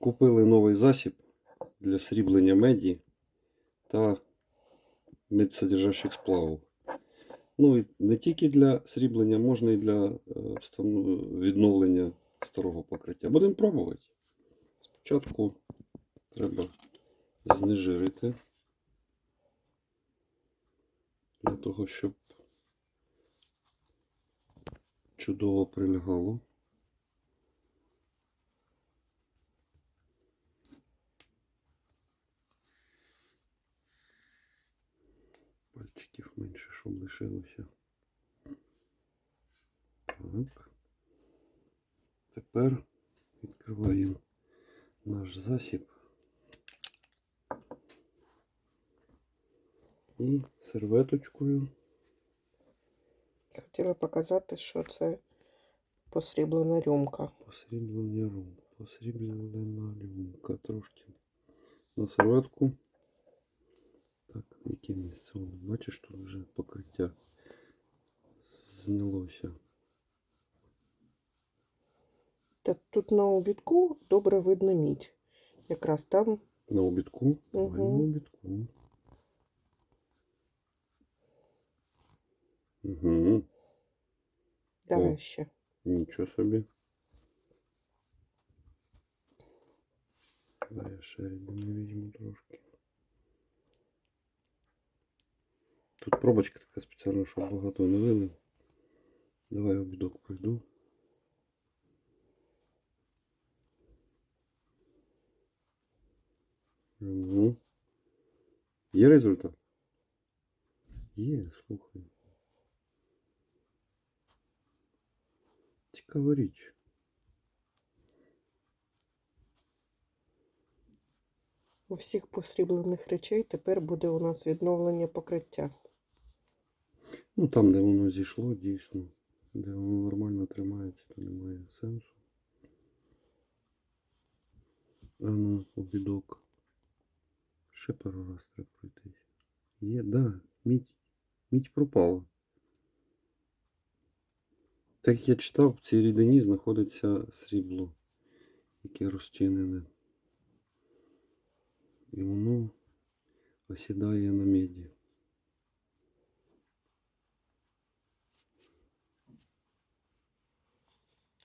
Купили новий засіб для сріблення меді та медсодержащих сплавів. Ну і не тільки для сріблення, можна і для е, відновлення старого покриття. Будемо пробувати. Спочатку треба знежирити для того, щоб чудово прилягало. Пальчиків менше, щоб лишилося. Так. Тепер відкриваємо наш засіб. І серветочкою Хотіла показати, що це посріблена рюмка. посріблення рум. Посріблена рюмка. Трошки на серветку. Так, яке місце? Воно, Бачиш, тут вже покриття знялося. Та тут на обідку добре видно мідь. Якраз там На обідку. Давай на обідку. Угу. давай О. ще. Нічого собі. Дай я ще рідини візьму трошки. Тут пробочка така спеціальна, щоб багато не вилив. Давай обідок пройду. Угу. Є результат? Є, слухай. Цікава річ. У всіх посріблених речей тепер буде у нас відновлення покриття. Ну там, де воно зійшло, дійсно. Де воно нормально тримається, то немає сенсу. А ну, обідок. Ще пару раз треба пройтись. Є, да, мідь. Мідь пропала. Так як я читав, в цій рідині знаходиться срібло, яке розчинене. І воно осідає на меді.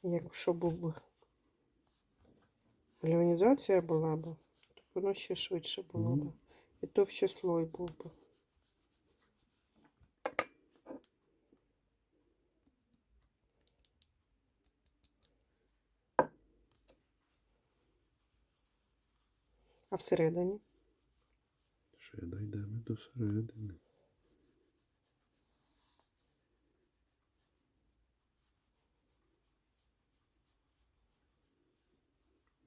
Якщо б гальванізація була б, то воно ще швидше було б. І товще слой був би. А всередині? Ще дійдемо до середини.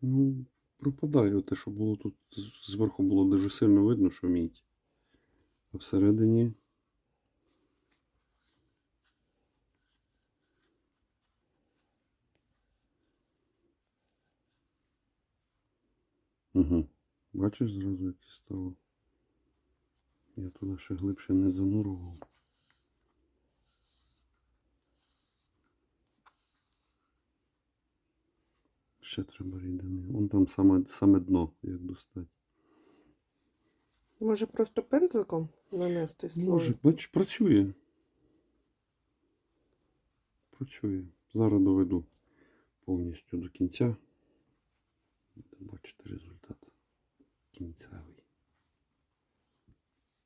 Ну, пропадає те, що було тут зверху було дуже сильно видно, що мідь. А всередині. Угу. Бачиш зразу, як стало. Я туди ще глибше не занурував. Ще треба рідини. Вон там саме, саме дно, як достати. Може просто пензликом нанести слой? Може, бач, працює. Працює. Зараз доведу повністю до кінця. Бачите результат кінцевий.